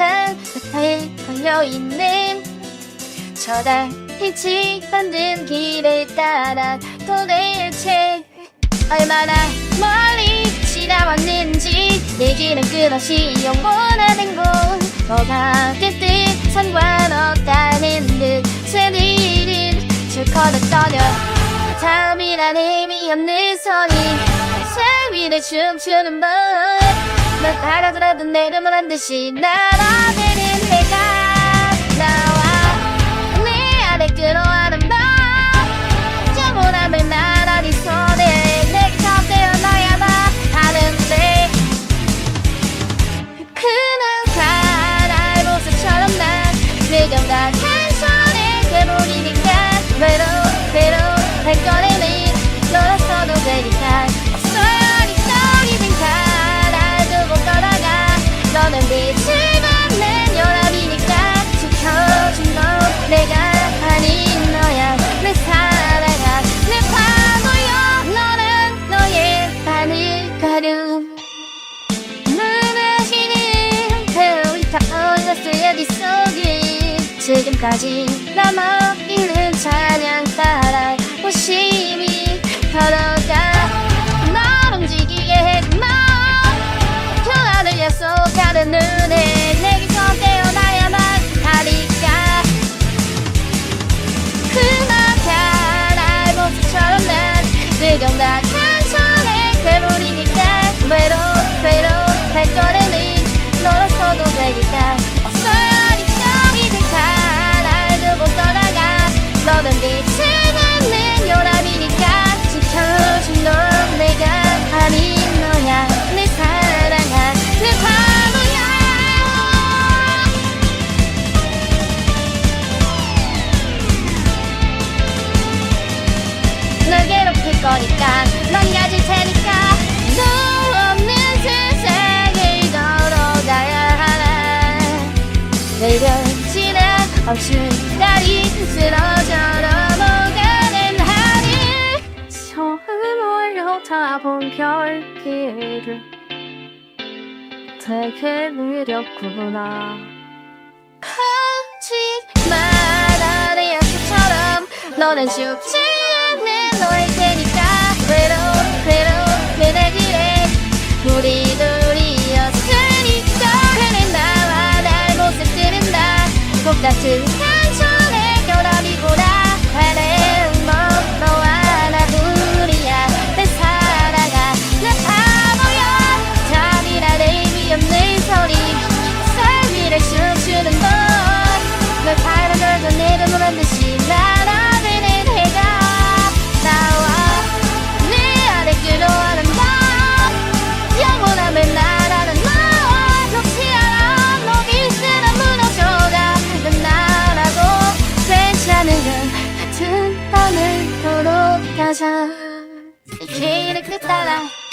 않는 땅바닥에 걸려있는 저 달빛이 만든 길을 따라 도대체 얼마나 멀리 지나왔는지 내 길은 끝없이 영원하는 곳 뭐가 됐든 상관없다는 듯 새들은 실컷 떠려 다음이란 의미 없는 소리 새 위를 춤추는 법 널 따라들어도 내려면 안 듯이 날아내 바늘걸음 무너지는 배우리 타올랐을 어디 속에 지금까지 남아있는 찬양 따라 호심이 걸어 없이 달이 쓰러져 넘어가는 하늘 처음 올려다본 별길을 되게 느렸구나. 하지만 나의 약속처럼. 너는 죽지 않는 너일 테니까. 외로 da da.